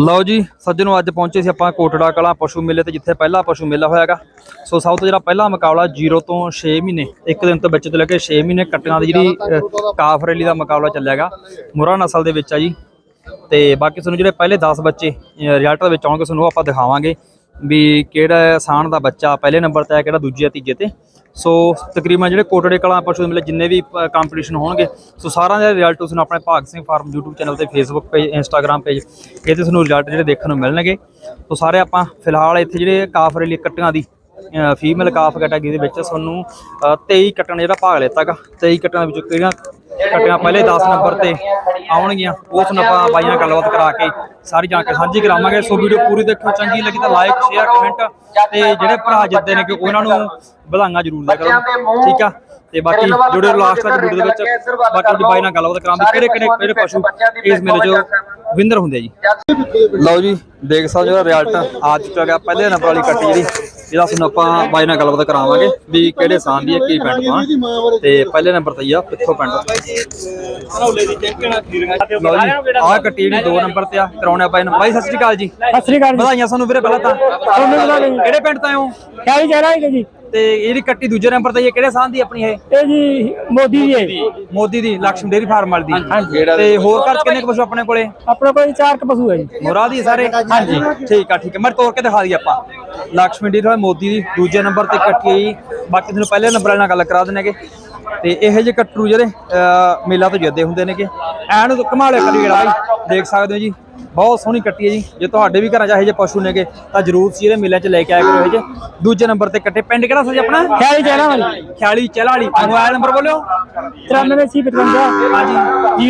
ਲਓ ਜੀ ਸੱਜਣੋ ਅੱਜ ਪਹੁੰਚੇ ਸੀ ਆਪਾਂ ਕੋਟੜਾ ਕਲਾ ਪਸ਼ੂ ਮੇਲੇ ਤੇ ਜਿੱਥੇ ਪਹਿਲਾ ਪਸ਼ੂ ਮੇਲਾ ਹੋਇਆਗਾ ਸੋ ਸਭ ਤੋਂ ਜਿਹੜਾ ਪਹਿਲਾ ਮੁਕਾਬਲਾ 0 ਤੋਂ 6 ਮਹੀਨੇ ਇੱਕ ਦਿਨ ਤੋਂ ਬੱਚੇ ਤੋਂ ਲੈ ਕੇ 6 ਮਹੀਨੇ ਕੱਟੀਆਂ ਦੀ ਜਿਹੜੀ ਅਹ, ਕਾਫ ਰੈਲੀ ਦਾ ਮੁਕਾਬਲਾ ਚੱਲਿਆਗਾ ਮੁਰਾ ਨਸਲ ਦੇ ਵਿੱਚ ਆ ਜੀ। ਤੇ ਬਾਕੀ ਤੁਹਾਨੂੰ ਜਿਹੜੇ ਪਹਿਲੇ 10 ਬੱਚੇ ਰਿਜ਼ਲਟ ਦੇ ਵਿੱਚ ਆਉਣਗੇ ਤੁਹਾਨੂੰ ਉਹ ਆਪਾਂ ਦਿਖਾਵਾਂਗੇ ਵੀ ਕਿਹੜਾ ਸਾਣ ਦਾ ਬੱਚਾ ਪਹਿਲੇ ਨੰਬਰ ਤੇ ਆ ਕਿਹੜਾ ਦੂਜੇ ਤੀਜੇ ਤੇ। ਸੋ ਤਕਰੀਬਨ ਜਿਹੜੇ ਕੋਟੜੇ ਕਲਾਂ ਪਸ਼ੂ ਮੇਲੇ ਜਿੰਨੇ ਵੀ ਕੰਪੀਟੀਸ਼ਨ ਹੋਣਗੇ, ਸੋ ਸਾਰਿਆਂ ਦੇ ਰਿਜ਼ਲਟ ਤੁਹਾਨੂੰ ਆਪਣੇ Bhag Singh farm YouTube channel ਤੇ, Facebook ਪੇਜ Instagram ਪੇਜ ਇਹ ਤੇ ਤੁਹਾਨੂੰ ਰਿਜ਼ਲਟ ਜਿਹੜੇ ਦੇਖਣ ਨੂੰ ਮਿਲਣਗੇ। ਸੋ ਸਾਰੇ ਆਪਾਂ ਫਿਲਹਾਲ ਇੱਥੇ ਜਿਹੜੇ ਕਾਫ ਰੈਲੀ ਕੱਟੀਆਂ ਦੀ ਫੀਮੇਲ ਕਾਫ ਕੈਟਾਗਰੀ ਦੇ ਵਿੱਚ ਤੁਹਾਨੂੰ ਅ, 23 ਕੱਟਣ ਜਿਹੜਾ ਭਾਗ ਲਿੱਤਾਗਾ 23 ਕੱਟਾਂ ਵਿੱਚੋਂ ਕਿਹੜੀਆਂ ਕੱਟੀਆਂ ਪਹਿਲੇ 10 ਨੰਬਰ ਤੇ ਆਉਣਗੀਆਂ ਉਸ ਨੂੰ ਆਪਾਂ ਬਾਈਆਂ ਨਾਲ ਗੱਲਬਾਤ ਕਰਾ ਕੇ ਸਾਰੀ ਜਾਣਕਾਰੀ ਸਾਂਝੀ ਕਰਾਵਾਂਗੇ। ਸੋ ਵੀਡੀਓ ਪੂਰੀ ਦੇਖੋ ਚੰਗੀ ਲੱਗੀ ਤਾਂ ਲਾਈਕ ਸ਼ੇਅਰ ਕਮੈਂਟ ਤੇ ਜਿਹੜੇ ਭਰਾ ਜਿੱਦੇ ਨੇ ਕਿ ਉਹਨਾਂ ਨੂੰ ਵਧਾਈਆਂ ਜ਼ਰੂਰ ਦਿਆ ਕਰੋ। ਠੀਕ ਆ? ਤੇ ਬਾਕੀ ਜੁੜੇ ਲਾਸਟ ਤੱਕ ਵੀਡੀਓ ਦੇ ਵਿੱਚ। ਬਾਕੀ ਤੁਹਾਡੀ ਬਾਈ ਨਾਲ ਗੱਲਬਾਤ ਕਰਾਂਗੇ। ਕਿਹੜੇ ਕਿਹੜੇ ਕਿਹੜੇ ਪਸ਼ੂ ਇਸ ਮੇਲੇ 'ਚ ਵਿਨਰ ਹੁੰਦੇ ਜੀ? ਲਓ ਜੀ ਦੇਖ ਸਕਦੇ ਹੋ ਰਿਜ਼ਲਟ ਆ। ਚੁੱਕਾ ਗਿਆ ਪਹਿਲੇ ਨੰਬਰ ਵਾਲੀ ਕੱਟੀ ਜਿਹੜੀ। ਇਹਦਾ ਸਾਨੂੰ ਆਪਾਂ ਬਾਈ ਨਾਲ ਗੱਲਬਾਤ ਕਰਾਵਾਂਗੇ ਵੀ ਕਿਹੜੇ ਸਾਨ ਦੀ ਹੈ ਕੀ ਪਿੰਡ ਤੋਂ। ਤੇ ਪਹਿਲੇ ਨੰਬਰ ਤੇ ਆ ਪਿੱਥੋਂ ਪਿੰਡ ਲਓ ਜੀ ਆਹ ਕੱਟੀ ਜਿਹੜੀ 2 ਨੰਬਰ ਤੇ ਆ ਕਰਾਉਣੇ ਬਾਈ ਨੂੰ। ਬਾਈ ਸਤਿ ਸ਼੍ਰੀ ਅਕਾਲ ਜੀ। ਸਤਿ ਸ੍ਰੀ ਅਕਾਲ ਜੀ। ਵਧਾਈਆਂ ਸਾਨੂੰ ਵੀਰੇ ਪਹਿਲਾਂ ਤਾਂ। ਕਿਹੜੇ ਪਿੰਡ ਤੋਂ ਆਏ ਹੋ? ਕਿਆ ਹੀ ਕਹਿ ਰਹਾ ਜੀ? ਤੇ ਇਹਦੀ ਕੱਟੀ ਦੂਜੇ ਨੰਬਰ ਤੇ ਇਹ ਕਿਹੜੇ ਸਾਹ ਦੀ ਆਪਣੀ ਇਹ? ਇਹ ਜੀ ਮੋਦੀ ਜੀ ਮੋਦੀ ਦੀ। ਲక్ష్ਮੀ ਡੇਰੀ ਫਾਰਮ ਵਾਲੀ ਦੀ। ਤੇ ਹੋਰ ਘਰ ਕਿੰਨੇ ਪਸ਼ੂ ਆਪਣੇ ਕੋਲੇ? ਆਪਣੇ ਕੋਲ ਚਾਰ ਕ ਪਸ਼ੂ ਹੈ ਜੀ। ਮੋਰਾ ਦੀ ਸਾਰੇ? ਹਾਂਜੀ। ਠੀਕ ਆ ਠੀਕ ਆ। ਮੈਂ ਤੋੜ ਕੇ ਦਿਖਾ ਦਈ ਆਪਾਂ। ਲక్ష్ਮੀ ਡੇਰੀ ਫਾਰਮ ਮੋਦੀ ਦੀ ਦੂਜੇ ਨੰਬਰ ਤੇ ਕੱਟੀ ਜੀ। ਬਾਕੀ ਤੁਹਾਨੂੰ ਪਹਿਲੇ ਨੰਬਰ ਨਾਲ ਗੱਲ ਕਰਾ ਦਿੰਨੇਗੇ ਤੇ ਇਹ ਜਿਹੇ ਕੱਟਰੂ ਜਿਹੜੇ ਮੇਲਾ ਤੋਂ ਜਿੱਦੇ ਹੁੰਦੇ ਨੇਗੇ। ਐਨ ਘਮਾਲੇ ਕਰੀ ਜਿਹੜਾ ਬਾਈ। ਦੇਖ ਸਕਦੇ ਹੋ ਜੀ। ਬਹੁਤ ਸੋਹਣੀ ਕੱਟੀ ਹੈ ਜੀ। ਜੇ ਤੁਹਾਡੇ ਵੀ ਘਰਾਂ 'ਚ ਇਹੋ ਜਿਹੇ ਪਸ਼ੂ ਨੇਗੇ ਤਾਂ ਜਰੂਰ ਸੀ ਇਹਦੇ ਮੇਲੇ 'ਚ ਲੈ ਕੇ ਆਇਆ ਕਰੋ ਇਹੋ ਜਿਹੇ। ਦੂਜੇ ਨੰਬਰ ਤੇ ਕੱਟੇ ਪਿੰਡ ਕਿਹੜਾ ਸੀ ਆਪਣਾ? ਕਹਿ ਰਹਾ ਜੀ ਖਿਆਲੀ ਚਲਾ ਵਾਲੀ। Mobile number ਬੋਲਿਓ। 93 ਸੀ 55 ਹਾਂਜੀ।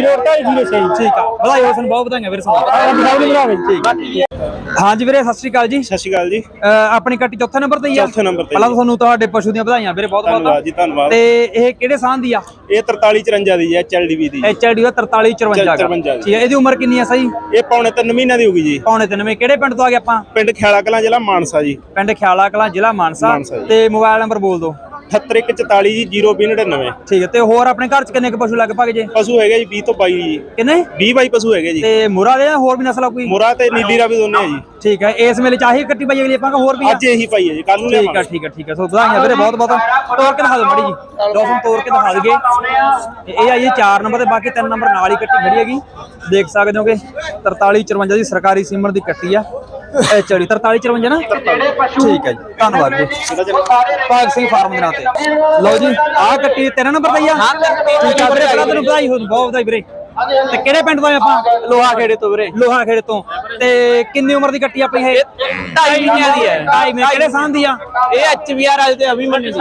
0206 ਠੀਕ ਆ। ਵਧਾਈ ਹੋਵੇ ਸਾਨੂੰ ਬਹੁਤ ਵਧਾਈਆਂ ਵੀਰੇ ਜੀ ਬਰਾਵੇ ਠੀਕ ਆ। ਹਾਂਜੀ ਵੀਰੇ ਸਤਿ ਸ਼੍ਰੀ ਅਕਾਲ ਜੀ। ਸਤਿ ਸ਼੍ਰੀ ਅਕਾਲ ਜੀ। ਆਪਣੀ ਕੱਟੀ ਚੌਥੇ ਨੰਬਰ ਤੇ ਹੀ ਆ। ਚੌਥੇ number ਤੇ ਪਹਿਲਾਂ ਤੁਹਾਨੂੰ ਤੁਹਾਡੇ ਪਸ਼ੂ ਦੀਆਂ ਵਧਾਈਆਂ ਵੀਰੇ ਬਹੁਤ ਧੰਨਵਾਦ ਬਹੁਤ ਜੀ ਧੰਨਵਾਦ। ਤੇ ਇਹ ਕਿਹੜੇ ਸਾਹ ਦੀ ਆ? ਇਹ 4354 ਦੀ ਹੈ ਐਚਐਲਡੀਵੀ ਦੀ। ਐਚਆਈਡੀ ਦਾ 4354 ਗਾ। 53 ਠੀਕ ਹੈ ਇਹਦੀ ਉਮਰ ਕਿੰਨੀ ਆ ਸਹੀ ਇਹ ਪੌਣੇ 3 ਮਹੀਨਿਆਂ ਦੀ ਹੋਗੀ ਜੀ। ਪੌਣੇ ਤਿੰਨ ਮਹੀਨੇ। ਕਿਹੜੇ ਪਿੰਡ ਤੋਂ ਆ ਗਏ ਆਪਾਂ? ਪਿੰਡ ਖਿਆਲਾ ਕਲਾਂ ਜ਼ਿਲ੍ਹਾ ਮਾਨਸਾ ਜੀ। ਪਿੰਡ ਖਿਆਲਾ ਕਲਾਂ ਜ਼ਿਲ੍ਹਾ ਮਾਨਸਾ। ਤੇ ਮੋਬਾਈਲ ਨੰਬਰ ਬੋਲ ਦਿਓ। 7144 ਜੀ 0299 ਠੀਕ ਹੈ ਤੇ ਹੋਰ ਆਪਣੇ ਘਰ ਚ ਕਿੰਨੇ ਕੁ ਪਸ਼ੂ ਲਗਭਗ ਜੇ? ਪਸ਼ੂ ਹੈਗੇ ਜੀ 20 ਤੋਂ 22 ਜੀ। ਕਿੰਨੇ? 20 22 ਪਸ਼ੂ ਹੈਗੇ ਜੀ। ਤੇ ਮੁਰਾ ਦੇ ਜਾਂ ਹੋਰ ਵੀ ਨਸਲ ਆ ਕੋਈ? ਮੁਰਾ ਤੇ ਨੀਲੀ ਰਾਵੀ ਦੋਨੇ ਆ ਜੀ। ਠੀਕ ਹੈ ਇਸ ਮੇਲੇ ਚ ਆਹੀ ਕੱਟੀ ਪਈ ਅਗਲੀ ਆਪਾਂ ਕਿ ਹੋਰ ਵੀ ਆ? ਅੱਜ ਇਹੀ ਪਾਈ ਹੈ ਜੀ ਕੱਲ ਨੂੰ ਠੀਕ ਆ ਲਿਆਵਾਂਗੇ। ਠੀਕ ਆ ਠੀਕ ਆ ਸੋ ਵਧਾਈਆਂ ਵੀਰੇ ਬਹੁਤ ਬਹੁਤ। ਤੋੜ ਕੇ ਦਿਖਾ ਦਿਓ ਮਾੜੀ ਜੀ। ਦੋਸਤੋ ਤੋੜ ਕੇ ਦਿਖਾ ਦਈਏ। ਤੇ ਇਹ ਆਈ 4 ਨੰਬਰ ਤੇ ਬਾਕੀ 3 ਨੰਬਰ ਨਾਲ ਹੀ ਕੱਟੀ ਖੜੀ ਹੈਗੀ। ਦੇਖ ਸਕਦੇ ਹੋਗੇ 43 54 ਦੀ ਸਰਕਾਰੀ ਸਿਮਰ ਦੀ ਕੱਟੀ ਆ। ਚੜੀ 43 54 ਨਾ? ਠੀਕ ਹੈ ਜੀ ਧੰਨਵਾਦ ਜੀ। ਭਾਗ ਸਿੰਘ ਫਾਰਮ ਦੇ ਨਾਂ ਤੇ। ਲਓ ਜੀ ਆਹ ਕੱਟੀ 13 ਨੰਬਰ ਆ। ਠੀਕ ਆ ਵੀਰੇ ਪਹਿਲਾਂ ਤੈਨੂੰ ਵਧਾਈ ਹੋ ਬਹੁਤ ਵਧਾਈ ਵੀਰੇ। ਤੇ ਕਿਹੜੇ ਪਿੰਡ ਤੋਂ ਆਏ ਆਪਾਂ? ਲੋਹਾ ਖੇੜੇ ਤੋਂ ਵੀਰੇ। ਲੋਹਾ ਖੇੜੇ ਤੋਂ। ਤੇ ਕਿੰਨੀ ਉਮਰ ਦੀ ਕੱਟੀ ਆਪਣੀ ਇਹ 2.5 ਮਹੀਨਿਆਂ ਦੀ ਹੈ। 2.5 ਮਹੀਨੇ ਕਿਹੜੇ ਸਾਲ ਦੀ ਆ? ਇਹ ਐਚਵੀਆਰ ਵਾਲੇ ਤੇ ਅਭਿਮਨਿਊ ਦੀ।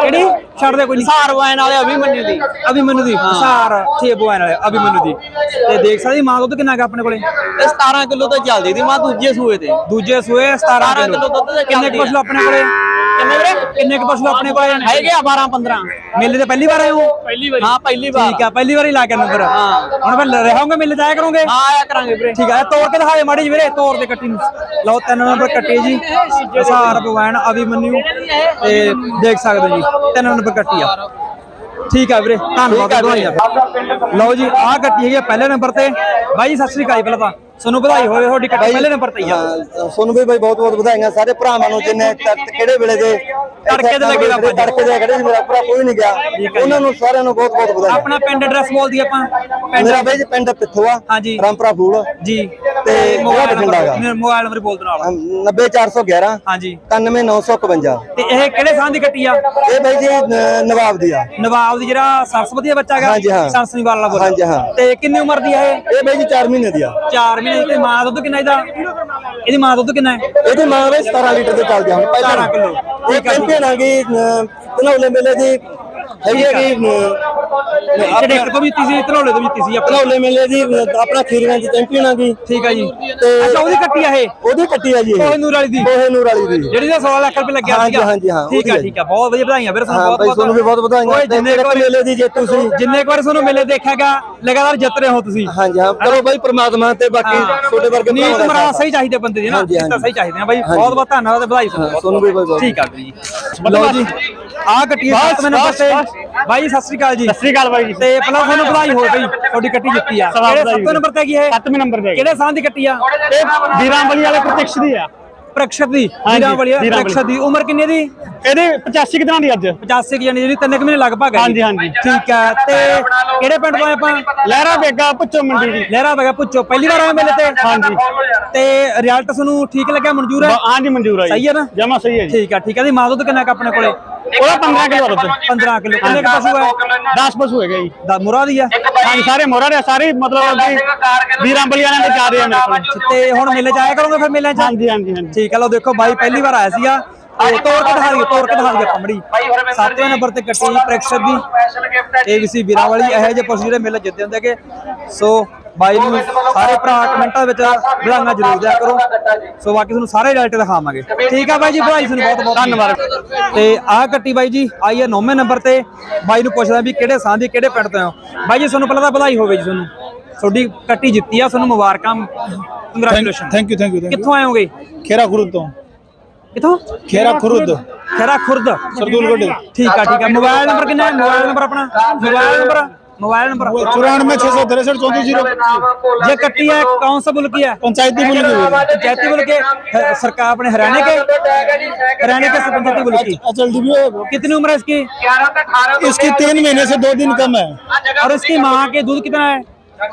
ਕਿਹੜੀ? ਛੱਡ ਦੇ ਕੋਈ ਨਹੀਂ। ਸਾਰਵਾਨ ਵਾਲੇ ਅਭਿਮਨਿਊ ਦੀ। ਅਭਿਮਨੂ ਦੀ ਸਾਰ ਛੇ ਬੋਇਨ ਵਾਲੇ ਅਭਿਮਨੂ ਦੀ। ਤੇ ਦੇਖ ਸਕਦੇ ਮਾਂ ਦੁੱਧ ਕਿੰਨਾ ਹੈਗਾ ਆਪਣੇ ਕੋਲੇ? ਇਹ 17 ਕਿਲੋ ਤੋਂ ਚੱਲਦੀ ਦੀ ਮਾਂ ਦੂਜੇ ਸੂਏ ਤੇ। ਦੂਜੇ ਸੂਏ 17 17 ਕਿਲੋ। ਕਿਲੋ ਦੁੱਧ ਦੇ ਕਿੰਨੇ ਚੱਲਦੀ ਪਸ਼ੂ ਆਪਣੇ ਕੋਲੇ? ਕਿੰਨੇ ਵੀਰੇ? ਕਿੰਨੇ ਕੁ ਪਸ਼ੂ ਆਪਣੇ ਕੋਲੇ ਹੈਗੇ ਆ 12 15 ਮੇਲੇ ਤੇ ਪਹਿਲੀ ਵਾਰ ਆਏ ਹੋ? ਪਹਿਲੀ ਵਾਰੀ। ਹਾਂ ਪਹਿਲੀ ਵਾਰ। ਠੀਕ ਆ ਪਹਿਲੀ ਵਾਰੀ ਲਾ ਕੇ ਨੰਬਰ ਹਾਂ। ਹੁਣ ਫਿਰ ਰਹੋਗੇ ਮੇਲੇ ਤੇ ਆਇਆ ਕਰੋਗੇ? ਹਾਂ ਆਇਆ ਕਰਾਂਗੇ ਵੀਰੇ। ਠੀਕ ਆ ਤੋੜ ਕੇ ਦਿਖਾਏ ਮਾੜੀ ਜੀ ਵੀਰੇ ਤੋੜ ਦੇ ਕੱਟੀ ਨੂੰ। ਲਓ ਤਿੰਨ ਨੰਬਰ ਕੱਟੀ ਜੀ। ਹਸਾਰ ਬਵੈਣ ਅਭਿਮਨਿਊ ਤੇ ਦੇਖ ਸਕਦੇ ਹੋ ਜੀ ਤਿੰਨ ਨੰਬਰ ਕੱਟੀ ਆ। ਠੀਕ ਆ ਵੀਰੇ ਧੰਨਵਾਦ। ਲਓ ਜੀ ਆਹ ਕੱਟੀ ਹੈਗੀ ਆ ਪਹਿਲੇ ਨੰਬਰ ਤੇ। ਬਾਈ ਸਤਿ ਸ੍ਰੀ ਅਕਾਲ ਪਹਿਲਾਂ ਤਾਂ। ਤੁਹਾਨੂੰ ਵਧਾਈ ਹੋਵੇ ਤੁਹਾਡੀ ਕੱਟੀ ਪਹਿਲੇ ਨੰਬਰ ਤੇ ਹੀ ਆ। ਹਾਂ, ਵੀ ਬਾਈ ਬਹੁਤ ਬਹੁਤ ਵਧਾਈਆਂ ਸਾਰੇ ਭਰਾਵਾਂ ਨੂੰ ਜਿੰਨੇ ਤੜਕ- ਕਿਹੜੇ ਵੇਲੇ ਦੇ ਤੜਕੇ ਦੇ ਲੱਗੇ ਜੀ। ਤੜਕੇ ਦੇ ਖੜੇ ਸੀ ਮੇਰਾ ਭਰਾ ਕੋਈ ਨਹੀਂ ਗਿਆ। ਉਹਨਾਂ ਨੂੰ ਸਾਰਿਆਂ ਨੂੰ ਬਹੁਤ ਬਹੁਤ ਵਧਾਈਆਂ। ਆਪਣਾ ਪਿੰਡ ਐਡਰੈਸ ਬੋਲ ਦੀ ਆਪਾਂ। ਮੇਰਾ ਬਾਈ ਜੀ ਪਿੰਡ ਪਿੱਥੋਆ ਹਾਂਜੀ। ਰਾਮਪੁਰਾ ਫੂਲ। ਜੀ। ਤੇ mobile Bathinda. Number mobile number ਬੋਲ ਦੋ ਨਾਲ 90411 ਹਾਂਜੀ। 99951 ਤੇ ਇਹ ਕਿਹੜੇ ਸਾਂ ਦੀ ਕੱਟੀ ਆ? ਇਹ ਬਾਈ ਜੀ ਨਵਾਬ ਦੀ ਆ। ਨਵਾਬ ਦੀ ਜਿਹੜਾ ਸਰਸਵਤੀ ਦਾ ਬੱਚਾ ਹੈਗਾ ਹਾਂਜੀ, ਹਾਂ। ਸਰਸਨੀ ਵਾਲਾ ਬੋਲ ਹਾਂਜੀ, ਹਾਂ। ਤੇ ਕਿੰਨੀ ਉਮਰ ਦੀ ਹੈ ਇਹ? ਇਹ ਬਾਈ ਜੀ 4 ਮਹੀਨੇ ਦੀ ਆ। 4 ਮਹੀਨੇ ਦੀ। ਤੇ ਮਾਂ ਦਾ ਦੁੱਧ ਕਿੰਨਾ ਇਹਦਾ? ਇਹਦੀ ਮਾਂ ਦਾ ਦੁੱਧ ਕਿੰਨਾ ਹੈ? ਇਹਦੀ ਮਾਂ ਬਾਈ 17 ਲੀਟਰ ਤੇ ਚੱਲਦੀ ਆ ਹੁਣ 17 ਕਿਲੋ। ਇਹ ਠੀਕ ਆ, ਆ। ਆ ਗਈ ਮੇਲੇ ਦੀ ਹੈਗੀ ਹੈਗੀ ਤੇ ਡਾਕਟਰ ਤੋਂ ਵੀ ਦਿੱਤੀ ਸੀ ਧਨੌਲੇ ਤੋਂ ਵੀ ਦਿੱਤੀ ਸੀ ਆਪਣਾ। ਧਨੌਲੇ ਮੇਲੇ ਦੀ ਆਪਣਾ ਖੀਰੀਆਂ ਦੀ ਚੈਂਪੀਅਨ ਆ ਗਈ ਠੀਕ ਆ ਜੀ। ਤੇ ਅੱਛਾ ਉਹਦੀ ਕੱਟੀ ਆ ਇਹ? ਉਹਦੀ ਕੱਟੀ ਆ ਜੀ ਇਹ। ਕੋਹ ਨੂਰ ਵਾਲੀ ਦੀ? ਕੋਹੇ ਨੂਰ ਵਾਲੀ ਦੀ। ਜਿਹੜੀ ਦਾ 16 ਲੱਖ ਰੁਪਏ ਲੱਗਿਆ ਹਾਂਜੀ, ਸੀਗਾ? ਹਾਂਜੀ, ਹਾਂ, ਠੀਕ ਆ ਉਹਦੀ ਠੀਕ ਆ ਬਹੁਤ ਵਧੀਆ ਵਧਾਈਆਂ ਵੀਰ ਤੁਹਾਨੂੰ ਹਾਂ ਬਹੁਤ ਬਾਈ ਤੁਹਾਨੂੰ ਵੀ ਬਹੁਤ ਵਧਾਈਆਂ। ਜਿੰਨੇ ਕੁ ਵਾਰੀ ਮੇਲੇ ਦੀ ਜੇਤੂ ਸੀ। ਜਿੰਨੇ ਕੁ ਵਾਰ ਤੁਹਾਨੂੰ ਮੇਲੇ ਦੇਖਿਆਗਾ ਲਗਾਤਾਰ ਜਿੱਤ ਰਹੇ ਹੋ ਤੁਸੀਂ। ਹਾਂਜੀ ਹਾਂ ਚਲੋ ਬਾਈ ਪ੍ਰਮਾਤਮਾ ਤੇ ਬਾਕੀ ਤੁਹਾਡੇ ਵਰਗੇ ਨੀਤ ਮਰਾ। ਸਹੀ ਚਾਹੀਦੇ ਬੰਦੇ ਦੀ ਨਾ ਹਾਂਜੀ, ਹਾਂਜੀ। ਸਹੀ ਚਾਹੀਦੇ ਆ ਬਾਈ। ਬਹੁਤ ਬਹੁਤ ਧੰਨਵਾਦ ਤੇ ਵਧਾਈ ਤੁਹਾਨੂੰ ਵੀ ਬਾਈ ਬਹੁਤ ਠੀਕ ਆ ਜੀ। ਲਓ ਜੀ। ਆ ਕੱਟੀ ਹੈ ਸੱਤਵੇਂ ਨੰਬਰ ਤੇ ਬਾਈ ਜੀ, ਸਤਿ ਸ੍ਰੀ ਅਕਾਲ ਜੀ। ਸਤਿ ਸ੍ਰੀ ਅਕਾਲ ਬਾਈ ਜੀ। ਤੇ ਪਹਿਲਾਂ ਤੁਹਾਨੂੰ ਵਧਾਈ ਹੋਵੇ ਬਈ ਤੁਹਾਡੀ ਕੱਟੀ ਜਿੱਤੀ ਆ। ਕਿਹੜੇ ਹੈ ਜੀ। ਸੱਤਵੇਂ ਨੰਬਰ ਤੇ ਕੀ ਹੈ ਸੱਤਵੇਂ ਨੰਬਰ ਤੇ ਕਿਹੜੇ ਸਾਲ ਦੀ ਕੱਟੀ ਆ? ਇਹ ਵੀਰਾਂਬਲੀ ਵਾਲੇ ਪ੍ਰਤੀਕਸ਼ ਦੀ ਆ। ਪ੍ਰਕਸ਼ਤ ਦੀ ਹਾਂਜੀ, ਵੀਰਾਂ ਵਾਲੀ ਆ, ਵੀਰਾਂ ਵਾਲੀ। ਪ੍ਰਕਸ਼ਤ ਦੀ। ਉਮਰ ਕਿੰਨੀ ਦੀ? ਇਹਦੇ 85 ਕਿਦਾਂ ਦੀ ਅੱਜ। 85 ਕੀ ਜਾਨੀ ਜਿਹੜੀ ਤਿੰਨ ਕੁ ਮਹੀਨੇ ਲਗਭਗ ਹੈ ਹਾਂਜੀ, ਹਾਂਜੀ। ਠੀਕ ਹੈ ਤੇ ਕਿਹੜੇ ਪਿੰਡ ਤੋਂ ਆਏ ਆਪਾਂ? ਲਹਿਰਾ ਬੇਗਾ ਪੁੱਛੋ ਮੰਡੀ ਦੀ। ਲਹਿਰਾ ਬਗਾ ਪੁੱਛੋ। ਪਹਿਲੀ ਵਾਰ ਆਏ ਮੇਲੇ ਤੇ? ਹਾਂਜੀ। ਤੇ ਰਿਜ਼ਲਟ ਤੁਹਾਨੂੰ ਠੀਕ ਲੱਗਿਆ ਮਨਜ਼ੂਰ ਹੈ? ਹਾਂਜੀ ਮਨਜ਼ੂਰ ਜੀ। ਸਹੀ ਹੈ ਨਾ? ਜਮਾ ਸਹੀ ਹੈ ਜੀ। ਠੀਕ ਹੈ ਠੀਕ ਹੈ। ਦੀ ਮਾਂ ਦੁੱਧ ਕਿੰਨਾ ਕੁ ਆਪਣੇ ਕੋਲੇ? ਉਹਦਾ 15 ਕਿਲੋ ਦੁੱਧ। 15 ਕਿਲੋ। ਕਿੰਨੇ ਕੁ ਪਸ਼ੂ ਹੈ? 10 ਪਸ਼ੂ ਹੈਗੇ ਜੀ। ਦਾ ਮੁਰਾ ਦੀ ਆ ਹਾਂਜੀ ਸਾਰੇ ਮੋਰਾ ਦੇ ਸਾਰੇ ਮਤਲਬ ਕਿ ਵੀਰਾਂਬਲੀ ਵਾਲਿਆਂ ਦੇ ਜਾ ਰਹੇ ਆ ਮੇਰੇ ਕੋਲ। ਤੇ ਹੁਣ ਮੇਲੇ ਚ ਆਇਆ ਕਰੋਗੇ ਫਿਰ ਮੇਲੇ ਚ? ਹਾਂਜੀ ਹਾਂਜੀ ਹਾਂਜੀ। ਠੀਕ ਹੈ ਲਓ ਦੇਖੋ ਬਾਈ ਪਹਿਲੀ ਵਾਰ ਆਇਆ ਸੀਗਾ। ਤੋੜ ਕੇ ਦਿਖਾ ਦਈਏ ਤੋੜ ਕੇ ਦਿਖਾ ਦਈਏ ਕਮੜੀ ਸੱਤਵੇਂ ਨੰਬਰ ਤੇ ਕੱਟੀ ਪ੍ਰੈਕਸ਼ਰ ਦੀ। ਏਬੀਸੀ ਵੀਰਾਂ ਵਾਲੀ ਇਹੋ ਜਿਹੇ ਪਸ਼ੂ ਜਿਹੜੇ ਮੇਲੇ ਜਿੱਤੇ ਹੁੰਦੇ ਕਿ ਸੋ ਬਾਈ ਨੂੰ ਸਾਰੇ ਭਰਾ ਕਮੈਂਟਾਂ ਵਿੱਚ ਵਧਾਈਆਂ ਜ਼ਰੂਰ ਦਿਆ ਕਰੋ। ਸੋ ਬਾਕੀ ਤੁਹਾਨੂੰ ਸਾਰੇ ਰਿਜ਼ਲਟ ਦਿਖਾਵਾਂਗੇ। ਠੀਕ ਆ ਬਾਈ ਜੀ ਵਧਾਈ ਤੁਹਾਨੂੰ ਬਹੁਤ ਬਹੁਤ। ਧੰਨਵਾਦ। ਤੇ ਆਹ ਕੱਟੀ ਬਾਈ ਜੀ ਆਈ ਹੈ 9ਵੇਂ ਨੰਬਰ ਤੇ। ਬਾਈ ਨੂੰ ਪੁੱਛਦਾ ਵੀ ਕਿਹੜੇ ਸਾਂ ਦੀ ਕਿਹੜੇ ਪਿੰਡ ਤੋਂ ਹੋ? ਬਾਈ ਜੀ ਤੁਹਾਨੂੰ ਪਹਿਲਾਂ ਤਾਂ ਵਧਾਈ ਹੋਵੇ ਜੀ ਤੁਹਾਨੂੰ। ਤੁਹਾਡੀ ਕੱਟੀ ਜਿੱਤੀ ਆ ਤੁਹਾਨੂੰ ਮੁਬਾਰਕਾਂ। Congratulation thank you thank you ਕਿੱਥੋਂ ਆਏ ਹੋਗੇ? ਖੇਰਾ ਖੁਰਦ ਤੋਂ। ਕਿੱਥੋਂ? ਖੇਰਾ ਖੁਰਦ। ਖੇਰਾ ਖੁਰਦ। ਸਰਦੂਲਗੜ੍ਹ। ਠੀਕ ਆ ਠੀਕ ਆ। ਮੋਬਾਈਲ ਨੰਬਰ ਕਿੰਨਾ ਮੋਬਾਈਲ ਨੰਬਰ ਆਪਣਾ? Mobile number? मोबाइल नंबर चौरानवे छह सौ तिरसठ चौंतीस ज़ीरो ये कट्टी है कौन सा मुल्क है पंचायती मुल्क पंचायती मुल्क सरकार अपने हरियाणा के हरियाणा के पंचायती मुल्क की कितनी उम्र है इसकी इसकी तीन महीने से दो दिन कम है और इसकी माँ के दूध कितना है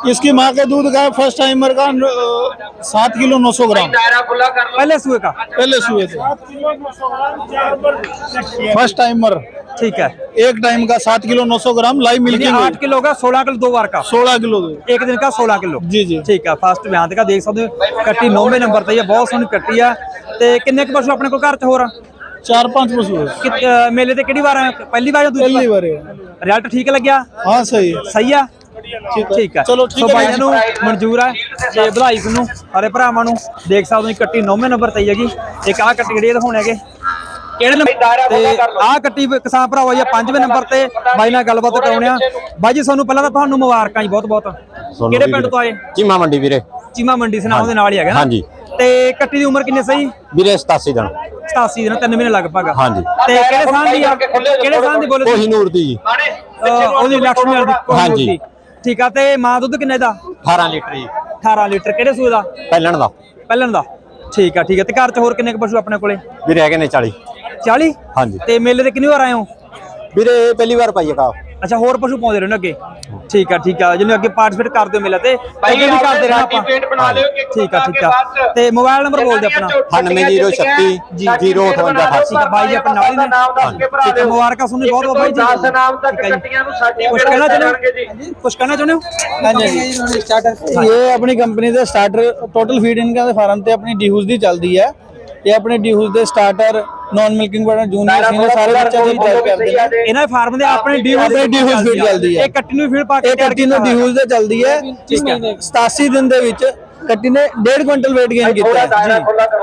इसकी माँ के दूध का फर्स्ट टाइमर का अ, सात किलो नौ सौ ग्राम पहले सुए का पहले सुए थे फर्स्ट टाइमर ठीक है एक टाइम का सात किलो नौ सौ ग्राम लाइव यानी मिल्किंग आठ किलो का सोलह किलो दो बार का सोलह किलो दूध एक दिन का 16 ਕਿਲੋ ਜੀ, ਜੀ। ਠੀਕ ਆ ਫਸਟ ਬਿਆਨ ਤੇ ਦੇਖ ਸਕਦੇ ਹੋ ਕੱਟੀ 9ਵੇਂ ਨੰਬਰ ਤੇ ਹੀ ਆ ਬਹੁਤ ਸੋਹਣੀ ਕੱਟੀ ਆ ਤੇ ਕਿੰਨੇ ਕੁ ਪਸ਼ੂ ਆਪਣੇ ਕੋਲ ਘਰ ਚ ਹੋਰ ਆ चार पाँच पशु है ਕਿ- ਅ, ਮੇਲੇ ਤੇ ਕਿਹੜੀ ਵਾਰ ਆਏ ਹੋ? ਪਹਿਲੀ ਵਾਰ ਜਾਂ ਦੂਜੀ पहली ਵਾਰ बार है ਰਿਜ਼ਲਟ ਠੀਕ ਲੱਗਿਆ हाँ सही है ਸਹੀ ਆ ਠੀਕ ਆ ਚਲੋ ਠੀਕ ਸੋ ਹੈ ਬਾਈਆਂ ਜੀ। ਨੂੰ ਮਨਜ਼ੂਰ ਆ ਤੇ ਵਧਾਈ ਤੁਹਾਨੂੰ ਸਾਰੇ ਭਰਾਵਾਂ ਨੂੰ ਦੇਖ ਸਕਦੇ ਹੋ ਕੱਟੀ 9ਵੇਂ ਨੰਬਰ ਤੇ ਹੀ ਹੈਗੀ। ਇੱਕ ਆਹ ਕੱਟੀ ਜਿਹੜੀ ਇਹ ਦਿਖਾਉਣੇ ਹੈਗੇ। ਕਿਹੜੇ ਨੰਬਰ? ਤੇ ਆਹ ਕੱਟੀ ਕਿਸਾਨ ਭਰਾਵਾ ਜੀ 5ਵੇਂ ਨੰਬਰ ਤੇ ਬਾਈ ਨਾਲ ਗੱਲਬਾਤ ਕਰਾਉਣੇ ਆ। ਬਾਈ ਜੀ ਤੁਹਾਨੂੰ ਪਹਿਲਾਂ ਤਾਂ ਤੁਹਾਨੂੰ ਮੁਬਾਰਕਾਂ ਜੀ ਬਹੁਤ ਬਹੁਤ। ਕਿਹੜੇ ਪਿੰਡ ਤੋਂ ਆਏ? ਚੀਮਾ ਮੰਡੀ ਵੀਰੇ। ਚੀਮਾ ਮੰਡੀ ਸਨਾਮ ਦੇ ਨਾਲ ਹੀ ਹੈਗਾ ਨਾ? ਹਾਂਜੀ। ਤੇ ਕੱਟੀ ਦੀ ਉਮਰ ਕਿੰਨੀ ਸਹੀ? ਵੀਰੇ 87 ਦਿਨ। 87 ਦਿਨ ਤਿੰਨ ਮਹੀਨੇ ਲਗਭਗ। ਹਾਂਜੀ। ਤੇ ਕਿਹੜੇ ਸਾਲ ਦੀ ਆ? ਕਿਹੜੇ ਸਾਲ ਦੀ ਬੋਲੇ ਉਹੀ ਨੂਰ ਦੀ ਜੀ ਉਹਦੀ ਲక్ష్ਮੀ ਵਾਲੀ ਹਾਂਜੀ। ਠੀਕ ਆ ਤੇ ਮਾਂ ਦੁੱਧ ਕਿੰਨੇ ਦਾ? 18 ਲੀਟਰ ਜੀ। 18 ਲੀਟਰ ਕਿਹੜੇ ਸੂਏ ਦਾ? ਪਹਿਲਣ ਦਾ। ਪਹਿਲਣ ਦਾ। ਠੀਕ ਆ ਠੀਕ ਆ ਤੇ ਘਰ ਚ ਹੋਰ ਕਿੰਨੇ ਕੁ ਪਸ਼ੂ ਆਪਣੇ ਕੋਲੇ? ਵੀਰੇ ਹੈਗੇ ਨੇ 40 40 ਹਾਂਜੀ। ਤੇ ਮੇਲੇ ਤੇ ਕਿੰਨੀ ਵਾਰ ਆਏ ਹੋ? ਵੀਰੇ ਪਹਿਲੀ ਵਾਰ ਪਾਈ ਕਾ ਅੱਛਾ ਹੋਰ ਪਸ਼ੂ ਪਾਉਂਦੇ ਰਹਿੰਦੇ ਅੱਗੇ? ਠੀਕ ਆ ਠੀਕ ਆ। ਜਿਹਨੇ ਅੱਗੇ ਪਾਰਟਿਸਿਪੇਟ ਕਰਦੇ ਹੋ ਮੇਲੇ ਤੇ ਅੱਗੇ ਵੀ ਕਰਦੇ ਰਹਿਣਾ ਆਪਾਂ। ਠੀਕ ਆ ਠੀਕ ਆ। ਤੇ ਮੋਬਾਈਲ ਨੰਬਰ ਬੋਲ ਦੇ ਆਪਣਾ। 98036 ਜੀ। 058 ਠੀਕ ਆ ਬਾਈ ਜੀ ਆਪਣੇ ਨਾਲ ਹੀ ਨੇ ਠੀਕ ਆ ਮੁਬਾਰਕਾਂ ਤੁਹਾਨੂੰ ਬਹੁਤ ਬਹੁਤ ਬਾਈ ਜੀ। ਠੀਕ ਆ ਜੀ। ਕੁਝ ਕਹਿਣਾ ਚਾਹੁੰਦੇ ਹੋ? ਕੁਝ ਕਹਿਣਾ ਚਾਹੁੰਦੇ ਹੋ? ਇਹ ਆਪਣੀ ਕੰਪਨੀ ਦੇ ਸਟਾਰਟਰ ਟੋਟਲ ਫੀਡ ਇਨਕਾਂ ਦੇ ਫਾਰਮ ਤੇ ਆਪਣੀ ਡੀਹੂਜ਼ ਦੀ ਚੱਲਦੀ ਹੈ। ਇਹ ਆਪਣੇ ਡੀਹੂਜ਼ ਦੇ starter non milking button junior senior ਸਾਰੇ ਬੱਚਿਆਂ ਦੀ ਟ੍ਰਾਈ ਕਰਦੇ ਨੇ ਇਹਨਾਂ ਫਾਰਮ ਦੇ ਆਪਣੇ ਡੀ ਆਪਣੇ ਡੀਹੂਜ਼ ਫੀਡ ਚੱਲਦੀ ਹੈ ਇਹ ਕੱਟੀ ਨੂੰ ਫੀਡ ਪਾ ਕੇ ਇਹ ਕੱਟੀ ਨੂੰ ਦੇ ਚੱਲਦੀ ਹੈ। 87 ਦਿਨ ਦੇ ਵਿੱਚ ਕੱਟੀ ਨੇ 1.5 ਕੁਇੰਟਲ weight gain ਕੀਤਾ ਹੈ।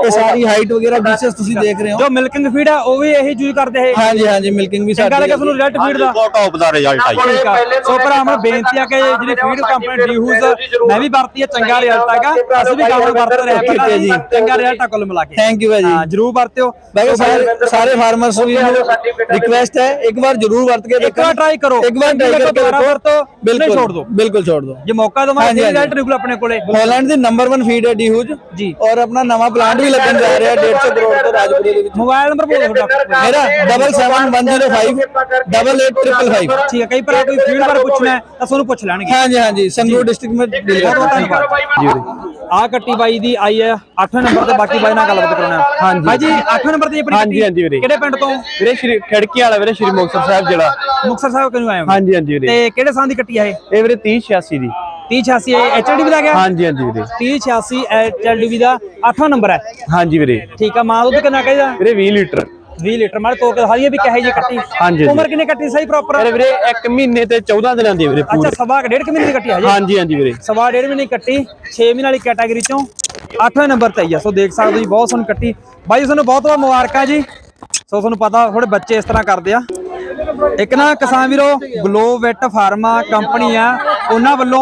ਇਹ ਸਾਰੀ ਹਾਈਟ ਵਗੈਰਾ ਡੀਸਸ ਤੁਸੀਂ ਦੇਖ ਰਹੇ ਹੋ। ਜੋ ਮਿਲਕਿੰਗ ਫੀਡ ਆ ਉਹ ਵੀ ਇਹੀ ਯੂਜ਼ ਕਰਦੇ ਹੈ ਹਾਂਜੀ ਹਾਂਜੀ ਮਿਲਕਿੰਗ ਵੀ ਚੰਗਾ ਸਾਡੀ ਲੱਗਾ ਤੁਹਾਨੂੰ ਰਿਜ਼ਲਟ ਫੀਡ ਦਾ। ਟੌਪ ਦਾ ਰਿਜ਼ਲਟ ਆਈ ਠੀਕ ਆ। ਸੋ ਭਰਾਵਾਂ ਨੂੰ ਬੇਨਤੀ ਆ ਕਿ ਜਿਹੜੀ ਫੀਡ ਕੰਪਨੀ ਡੀਹੂਜ਼ ਮੈਂ ਵੀ ਵਰਤੀ ਹੈ ਚੰਗਾ ਰਿਜ਼ਲਟ ਹੈਗਾ। ਅਸੀਂ ਵੀ ਕੰਮ ਵਰਤ ਰਹੇ ਹਾਂ ਠੀਕ ਹੈ ਜੀ। ਚੰਗਾ ਰਿਜ਼ਲਟ ਆ ਕੁੱਲ ਮਿਲਾ ਕੇ। ਥੈਂਕ ਯੂ ਹੈ ਜੀ। ਹਾਂ ਜਰੂਰ ਵਰਤਿਓ। ਬਾਕੀ ਸਾਰੇ ਸਾਰੇ ਫਾਰਮਰਸ ਨੂੰ ਰਿਕਵੈਸਟ ਹੈ ਇੱਕ ਵਾਰ ਜਰੂਰ ਵਰਤ ਕੇ ਇੱਕ ਵਾਰ try ਕਰੋ। ਇੱਕ ਵਾਰ ਟਰਾਈ ਕਰਕੇ ਦੁਬਾਰਾ ਦੇਖੋ। ਵਰਤੋ, ਨਹੀਂ ਬਿਲਕੁਲ ਛੋੜ ਦਿਓ। ਬਿਲਕੁਲ ਛੋੜ ਦਿਓ। ਜੇ ਮੌਕਾ ਦਵਾਂਗੇ ਹਾਂਜੀ, ਹਾਂਜੀ। ਰਿਜ਼ਲਟ ਨਿਕਲ ਆਪਣੇ ਕੋਲੇ। ਹਾਲੈਂਡ ਦੀ ਨੰਬਰ 1 ਫੀਡ ਹੈ ਡੀਹੂਜ। ਜੀ। ਔਰ ਆਪਣਾ ਨਵਾਂ ਪਲਾਂਟ ਵੀ ਲੱਗਣ ਜਾ ਰਿਹਾ 150 ਕਰੋੜ ਤੋਂ ਰਾਜਪੁਰੇ ਦੇ ਵਿੱਚ। ਮੋਬਾਈਲ ਨੰਬਰ ਬੋਲੋ ਤੁਹਾਡਾ ਮੇਰਾ 77105 8855 ਠੀਕ ਹੈ ਕਈ ਭਰਾ ਕੋਈ ਫੀਡ ਬਾਰੇ ਪੁੱਛਣਾ ਹੈ ਤਾਂ ਤੁਹਾਨੂੰ ਪੁੱਛ ਲੈਣਗੇ। ਹਾਂਜੀ ਹਾਂਜੀ ਸੰਗਰੂਰ ਡਿਸਟ੍ਰਿਕਟ ਵਿੱਚ ਡਿਲੀਵਰ ਧੰਨਵਾਦ। ਜੀ ਆ ਕੱਟੀ ਬਾਈ ਦੀ ਆਈ ਹੈ 8 ਨੰਬਰ ਤੇ ਬਾਕੀ ਬਾਈ ਨਾਲ ਗੱਲਬਾਤ ਕਰਾਉਣਾ ਹਾਂਜੀ ਬਾਈ ਜੀ 8 ਨੰਬਰ ਤੇ ਆਪਣੀ ਹਾਂਜੀ ਹਾਂਜੀ ਵੀਰੇ। ਕਿਹੜੇ ਪਿੰਡ ਤੋਂ? ਵੀਰੇ ਸ਼੍ਰੀ ਖੜਕੀ ਵਾਲਾ ਵੀਰੇ ਸ਼੍ਰੀ ਮੁਕਸਰ ਸਾਹਿਬ ਜਿਹੜਾ। ਮੁਕਸਰ ਸਾਹਿਬ ਕਿਉਂ ਆਏ ਹੋ? ਹਾਂਜੀ ਹਾਂਜੀ ਵੀਰੇ। ਤੇ ਕਿਹੜੇ ਸਾਲ ਦੀ ਕੱਟੀ ਆ ਇਹ? ਇਹ ਵੀਰੇ 3086 ਦੀ। 3086 ਐਚਡੀ ਵੀ ਦਾ ਗਿਆ? ਹਾਂਜੀ ਹਾਂਜੀ ਵੀਰੇ। 3086 ਐਚਡੀ ਦਾ। 8ਵਾਂ ਨੰਬਰ ਹੈ? ਹਾਂਜੀ ਵੀਰੇ। ਠੀਕ ਆ ਮਾਂ ਦੁੱਧ ਕਿੰਨਾ ਕਹੇਗਾ? ਵੀਰੇ 20 ਲੀਟਰ। 20 ਲੀਟਰ ਮਾਰ ਤੋੜ ਕੇ ਦਿਖਾਈਏ ਵੀ ਕਹੇ ਜੀ ਕੱਟੀ। ਹਾਂਜੀ। ਉਮਰ ਕਿੰਨੇ ਕੱਟੀ ਸਹੀ ਪ੍ਰੋਪਰ ਵੀਰੇ ਵੀਰੇ 1 ਮਹੀਨੇ ਤੇ 14 ਦਿਨਾਂ ਦੀ ਹੈ ਵੀਰੇ ਅੱਛਾ ਪੂਰੀ ਸਵਾ ਡੇਢ ਮਹੀਨੇ ਦੀ ਕੱਟੀ ਹੈ ਜੀ ਹਾਂਜੀ ਹਾਂਜੀ ਵੀਰੇ। ਸਵਾ ਡੇਢ ਮਹੀਨੇ ਦੀ ਕੱਟੀ 6 ਮਹੀਨੇ ਵਾਲੀ ਕੈਟਾਗਰੀ ਚੋਂ 8ਵੇਂ ਨੰਬਰ ਤੇ ਆਈ ਆ। ਸੋ ਦੇਖ ਸਕਦੇ ਹੋ ਜੀ ਬਹੁਤ ਸੋਹਣੀ ਕੱਟੀ। ਬਾਈ ਜੀ ਤੁਹਾਨੂੰ ਬਹੁਤ ਬਹੁਤ ਮੁਬਾਰਕਾਂ ਜੀ। ਸੋ ਤੁਹਾਨੂੰ ਪਤਾ ਥੋੜੇ ਬੱਚੇ ਇਸ ਤਰ੍ਹਾਂ ਕਰਦੇ ਆ। ਇੱਕ ਨਾ ਕਿਸਾਨ ਵੀਰੋ ਗਲੋਵੈਟ ਫਾਰਮਾ ਕੰਪਨੀ ਆ। ਉਹਨਾਂ ਵੱਲੋਂ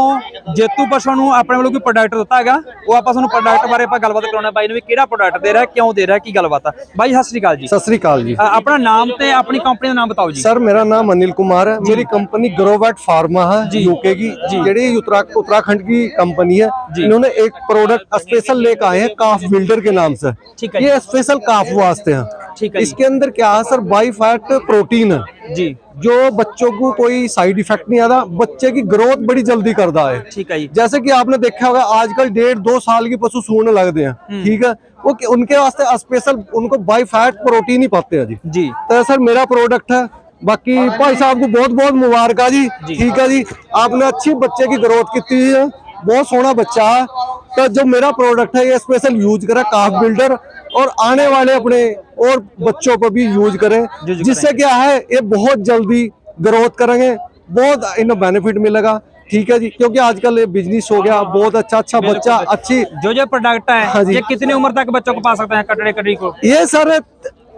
ਜੇਤੂ ਪਸ਼ੂ ਨੂੰ ਆਪਣੇ ਵੱਲੋਂ ਕੋਈ ਪ੍ਰੋਡਕਟ ਦਿੱਤਾ ਹੈਗਾ ਉਹ ਆਪਾਂ ਤੁਹਾਨੂੰ ਪ੍ਰੋਡਕਟ ਬਾਰੇ ਆਪਾਂ ਗੱਲਬਾਤ ਕਰਾਉਣਾ ਬਾਈ ਨੂੰ ਵੀ ਕਿਹੜਾ ਪ੍ਰੋਡਕਟ ਦੇ ਰਿਹਾ ਕਿਉਂ ਦੇ ਰਿਹਾ ਕੀ ਗੱਲਬਾਤ ਆ ਬਾਈ ਸਤਿ ਸ੍ਰੀ ਅਕਾਲ ਜੀ ਸਤਿ ਸ੍ਰੀ ਅਕਾਲ ਜੀ ਅ, ਆਪਣਾ ਨਾਮ ਤੇ ਆਪਣੀ ਕੰਪਨੀ ਦਾ ਨਾਮ ਬਤਾਓ ਜੀ सर मेरा नाम अनिल कुमार है मेरी कंपनी ग्रोवेट फार्मा है यूके की जेडी उत्तरा- उत्तराखंड की कंपनी है इन्होंने एक प्रोडक्ट स्पेशल लेकर आए हैं काफ बिल्डर के नाम से ठीक है ये स्पेशल काफ वास्ते हैं ठीक है जी। इसके अंदर क्या है सर बाई फैट प्रोटीन है ਜੀ जो बच्चों को कोई साइड इफेक्ट नहीं आता बच्चे की ग्रोथ बड़ी जल्दी करता है ठीक है जैसे कि आपने देखा होगा आजकल डेढ़ दो साल के पशु सूने लगते हैं ठीक है वो उनके वास्ते स्पेशल उनको बाई फैट प्रोटीन ही पाते हैं जी जी तो सर मेरा प्रोडक्ट है बाकी भाई साहब को बहुत बहुत मुबारक जी ठीक है जी आपने अच्छी बच्चे की ग्रोथ की है बहुत सोहना बच्चा है तो जो मेरा प्रोडक्ट है ये स्पेशल यूज करा काफ बिल्डर और आने वाले अपने और बच्चों पर भी यूज़ करें। जिससे क्या है ये बहुत जल्दी ग्रोथ करेंगे। बहुत इन्हें बेनिफिट मिलेगा। ठीक है जी क्योंकि आजकल ये बिज़नेस हो गया बहुत अच्छा अच्छा बच्चा अच्छी जो जो प्रोडक्ट है हाँ जी। ये कितनी उम्र तक बच्चों को पा सकते हैं कटड़े कटड़ी को? ये सर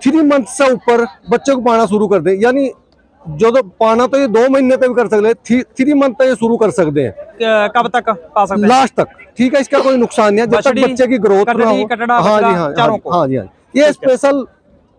थ्री मंथ से ऊपर बच्चों को पाना शुरू कर दे। यानी जो तो पाना तो ये दो महीने तक भी कर सकते हैं। थ्री- मंथ तक ये शुरू कर सकते हैं। कब तक पा सकते हैं? लास्ट तक। ठीक है इसका कोई नुकसान नहीं है। जब तक बच्चे की ग्रोथ ना हो। हाँ जी हाँ चारों हाँ। हाँ जी हाँ ये special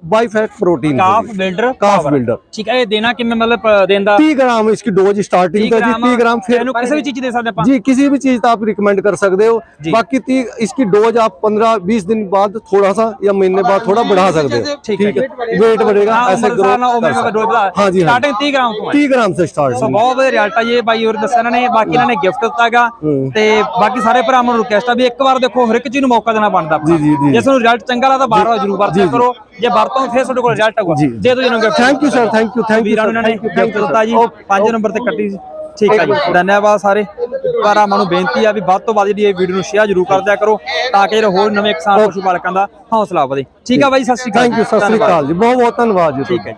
By fat protein calf builder calf builder ਠੀਕ ਹੈ ਇਹ ਦੇਣਾ ਕਿਵੇਂ ਮਤਲਬ ਅ, ਦੇਣ ਦਾ 30 ग्राम इसकी डोज स्टार्टिंग का जी 30 ग्राम फिर ਇਹਨੂੰ ਕਿਸੇ ਵੀ ਚੀਜ਼ 'ਚ ਦੇ ਸਕਦੇ ਆਪਾਂ जी किसी भी चीज आप रिकमेंड कर सकते हो बाकी ती, इसकी डोज आप 15-20 दिन बाद थोड़ा सा या महीने बाद थोड़ा बढ़ा सकते हो ठीक है। वेट बढ़ेगा ਹਾਂ ऐसे ਉਮਰ ਦੇ ਹਿਸਾਬ ਨਾਲ ਉਮਰ ਦਾ ਡੋਜ਼ ਵਧਾ हाँ जी हाँ ਸਟਾਰਟਿੰਗ 30 ਗ੍ਰਾਮ ਤੋਂ ਹੈ 30 ग्राम से स्टार्ट ਸੋ ਬਹੁਤ ਵਧੀਆ ਰਿਜ਼ਲਟ ਆ ਜੀ ਇਹ ਬਾਈ ਹੋਰ ਦੱਸਿਆ ਇਹਨਾਂ ਨੇ ਬਾਕੀ ਇਹਨਾਂ ਨੇ ਗਿਫਟ ਦਿੱਤਾਗਾ ਤੇ ਬਾਕੀ ਸਾਰੇ ਭਰਾਵਾਂ ਨੂੰ ਰਿਕਵੈਸਟ ਆ ਵੀ ਇੱਕ ਵਾਰ ਦੇਖੋ ਹਰ ਇੱਕ ਚੀਜ਼ ਨੂੰ ਮੌਕਾ ਦੇਣਾ ਬਣਦਾ ਆਪਣਾ ਜੀ, ਜੀ, ਜੀ। ਜੇ ਤੁਹਾਨੂੰ ਰਿਜ਼ਲਟ ਚੰਗਾ ਲੱਗਦਾ ਬਾਰ ਬਾਰ ਜ਼ਰੂਰ ਵਰਤਿਆ ਕਰੋ ਜੇ ਵਰਤੋਂ ਫਿਰ ਤੁਹਾਡੇ ਕੋਲ ਰਿਜ਼ਲਟ ਆਊਗਾ। ਜੇ। ਤੁਸੀਂ ਇਹਨੂੰ thank you sir thank you thank you ਵੀਰਾਂ ਨੂੰ ਇਹਨਾਂ ਨੇ ਦਿੱਤਾ ਜੀ 5 ਨੰਬਰ ਤੇ ਕੱਟੀ ਸੀ। ਠੀਕ ਹੈ ਜੀ। ਧੰਨਵਾਦ ਸਾਰੇ। ਪਰ ਮਨ ਨੂੰ ਬੇਨਤੀ ਆ ਵੀ ਵੱਧ ਤੋਂ ਵੱਧ ਜਿਹੜੀ ਇਹ ਵੀਡੀਓ ਨੂੰ ਸ਼ੇਅਰ ਜ਼ਰੂਰ ਕਰ ਦਿਆ ਕਰੋ ਤਾਂ ਕਿ ਹੋਰ ਨਵੇਂ ਕਿਸਾਨ ਪਸ਼ੂ ਮਾਲਕਾਂ ਦਾ ਹੌਸਲਾ ਵਧੇ। ਠੀਕ ਆ ਬਾਈ ਸਤਿ ਸ਼੍ਰੀ ਅਕਾਲ। ਥੈਂਕ ਯੂ ਸਤਿ ਸ਼੍ਰੀ ਅਕਾਲ ਜੀ। ਬਹੁਤ ਬਹੁਤ ਧੰਨਵਾਦ ਜੀ ਠੀਕ ਹੈ